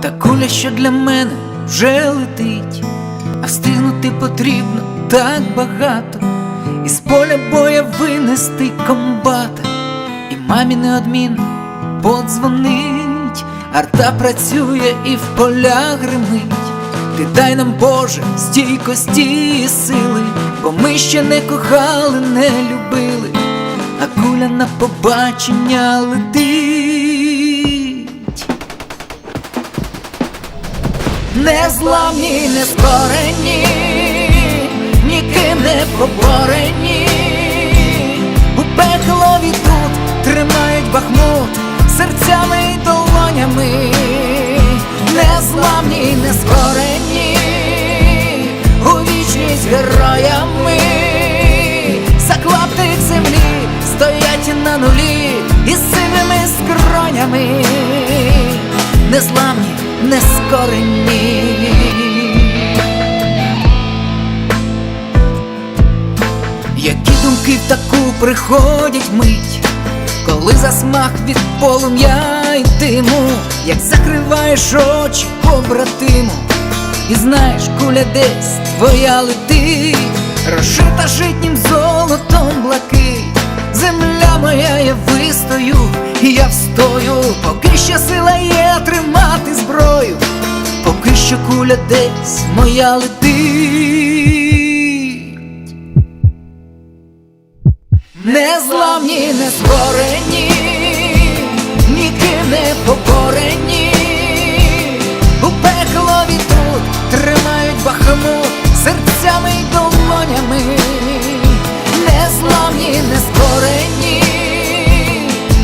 Та куля, що для мене вже летить, а встигнути потрібно так багато, із поля боя винести комбата, і мамі неодмінно подзвонить, арта працює і в полях гримить. Ти дай нам, Боже, стійкості і сили, бо ми ще не кохали, не любили, а куля на побачення летить. Незламні, не скорені, ніким не поборені, у пеклові тут тримають бахмут серцями й долонями, незламні, не скорені, у вічність героями, за клаптик землі стоять на нулі із сивими скронями, незламні, не скорені. Які думки в таку приходять мить, коли засмах від полум'я й диму, як закриваєш очі побратиму, і знаєш, куля десь твоя летить, розшита житнім золотом блакить. Земля моя, я вистою, і я встою, зброю, поки що куля десь моя летить. Незламні, не створені, ніким не поборені, у пеклові тут тримають бахмут серцями й долонями, не створені,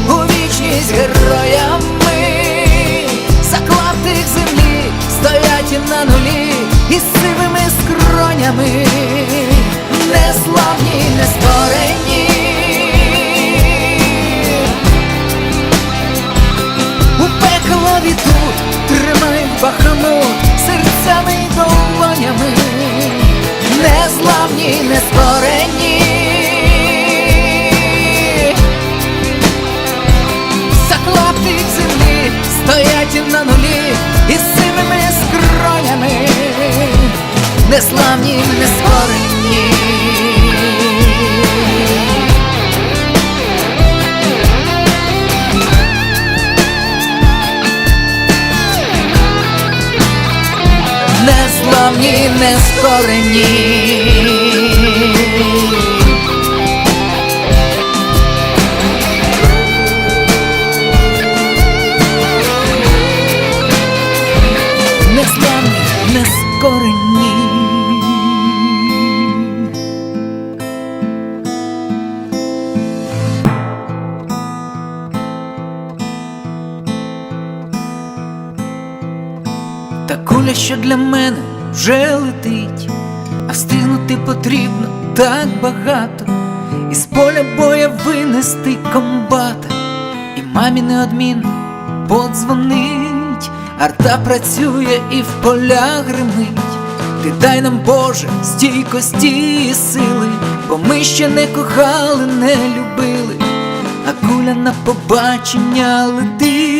у вічність героями, із сивими скронями, незламні, не створені. У пеклові тут тримають бахмут серцями й долонями, незламні, не створені. За клаптик землі стоять на нулі незламні, не створені. Незламні, не Та куля, що для мене вже летить, а встигнути потрібно так багато, із поля боя винести комбата, і мамі неодмінно подзвонить, арта працює і в полях гримить. Ти дай нам, Боже, стійкості і сили, бо ми ще не кохали, не любили, а куля на побачення летить.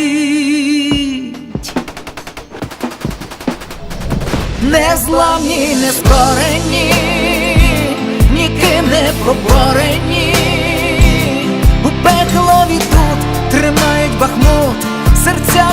Незламні, не скорені, ніким не поборені, у пеклові тут тримають бахмут серця